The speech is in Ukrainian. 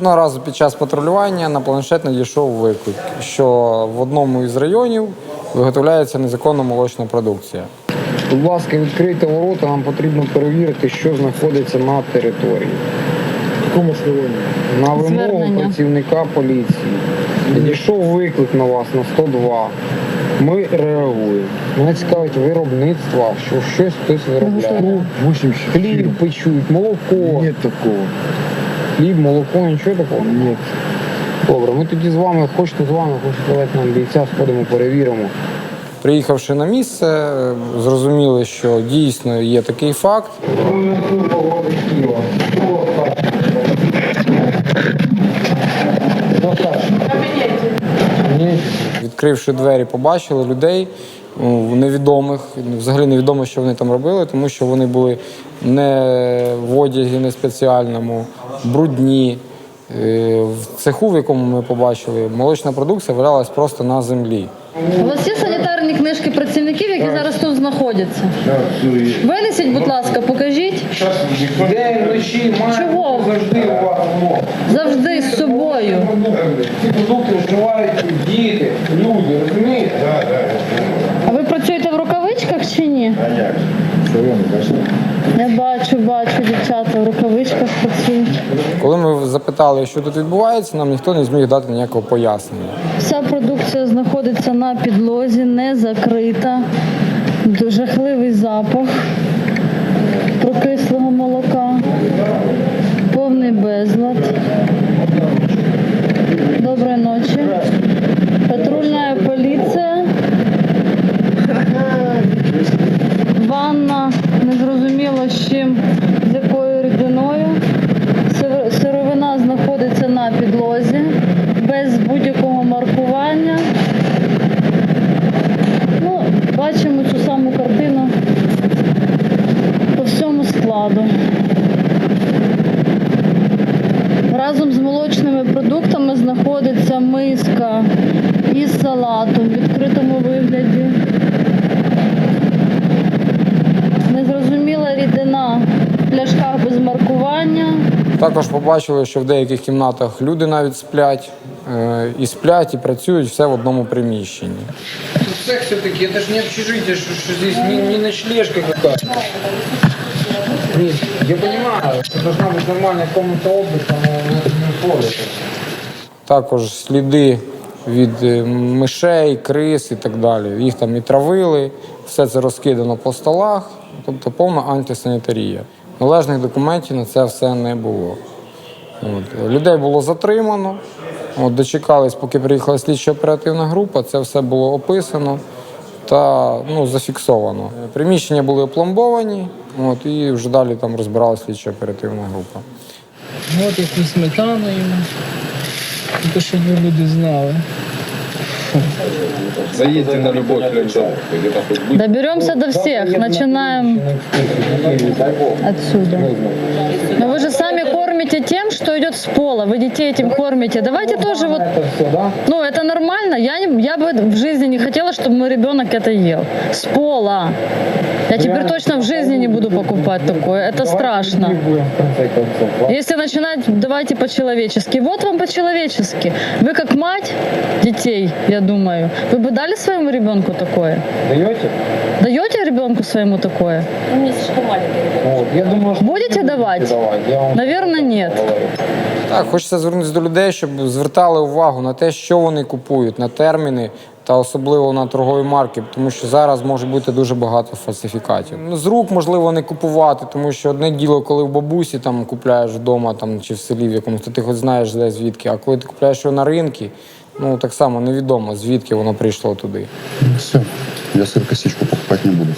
Одного разу під час патрулювання на планшет надійшов виклик, що в одному із районів виготовляється незаконна молочна продукція. Будь ласка, відкрийте ворота, нам потрібно перевірити, що знаходиться на території. В Якому схилонні? На вимогу Звернення. працівника поліції. Надійшов виклик на вас на 102. Ми реагуємо. Мене цікавить виробництво, що щось хтось виробляє. 80 Хліб печуть, молоко. Нет такого. Хліб, молоко, нічого такого? Нет. Добре, ми тоді з вами, хочете з вами, хочете дати нам бійця, сходимо, перевіримо. Приїхавши на місце, зрозуміли, що дійсно є такий факт. Відкривши двері, побачили людей ну, невідомих. Взагалі невідомо, що вони там робили, тому що вони були не в одязі, не спеціальному, брудні. Е, В цеху, в якому ми побачили, молочна продукція валялась просто на землі. У вас є санітарні книжки працівників, які зараз тут знаходяться? Винесіть, будь ласка, покажіть. День вночі Чого? завжди у вас Завжди з собою. Ці продукти вживають діти, люди, розумієте? А ви працюєте в рукавичках чи ні? А як? Схилонні, бачите? Я бачу, бачу, дівчата в рукавичках працюють. Коли ми запитали, що тут відбувається, нам ніхто не зміг дати ніякого пояснення. Вся продукція знаходиться на підлозі, не закрита. Жахливий запах прокислого молока, повний безлад. Доброї ночі. Незрозуміло з чим, з якою рідиною. Сировина знаходиться на підлозі без будь-якого маркування. Ну, бачимо цю саму картину по всьому складу. Разом з молочними продуктами знаходиться миска із салатом в відкритому вигляді. Пляшках без маркування. Також побачили, що в деяких кімнатах люди навіть сплять, е, і сплять, і працюють все в одному приміщенні. Тут цех все-таки, це ж не общежитие, що, що здесь не, не ночлежка. Ні, я понимаю, що должна бути нормальна комната отдыха, но не условия. Також сліди від е, мишей, крис і так далі. Їх там і травили, все це розкидано по столах, тобто повна антисанітарія. Належних документів на це все не було. От. Людей було затримано. От, дочекались, поки приїхала слідчо оперативна група, це все було описано та ну, зафіксовано. Приміщення були опломбовані, от, і вже далі там розбиралася слідчо оперативна група. От яку сметану йому. Тільки щоб люди знали. Заїдьте на любой будь. Доберемся до всех, начинаем отсюда. Но вы же сами кормите тем, что идет с пола. Вы детей этим кормите. Давайте тоже вот, ну это нормально. Я, не, я бы в жизни не хотела, чтобы мой ребенок это ел. С пола. Я теперь точно в жизни не буду покупать такое. Это страшно. Если начинать, давайте по-человечески. Вот вам по-человечески. Вы как мать детей, я думаю, вы бы дали своему ребенку такое? Даєте? Даете ребенку своему такое? От, я думаю, що Будете давать? давати. Я вам Наверное, нет. Так, хочеться звернутися до людей, щоб звертали увагу на те, що вони купують, на терміни та особливо на торгові марки, тому що зараз може бути дуже багато фальсифікатів. Ну, З рук можливо не купувати, тому що одне діло, коли в бабусі там купляєш вдома там, чи в селі в якомусь, то ти хоч знаєш де звідки. А коли ти купляєш його на ринку, ну так само невідомо, звідки воно прийшло туди. Все, я сир косичку покупати не буду.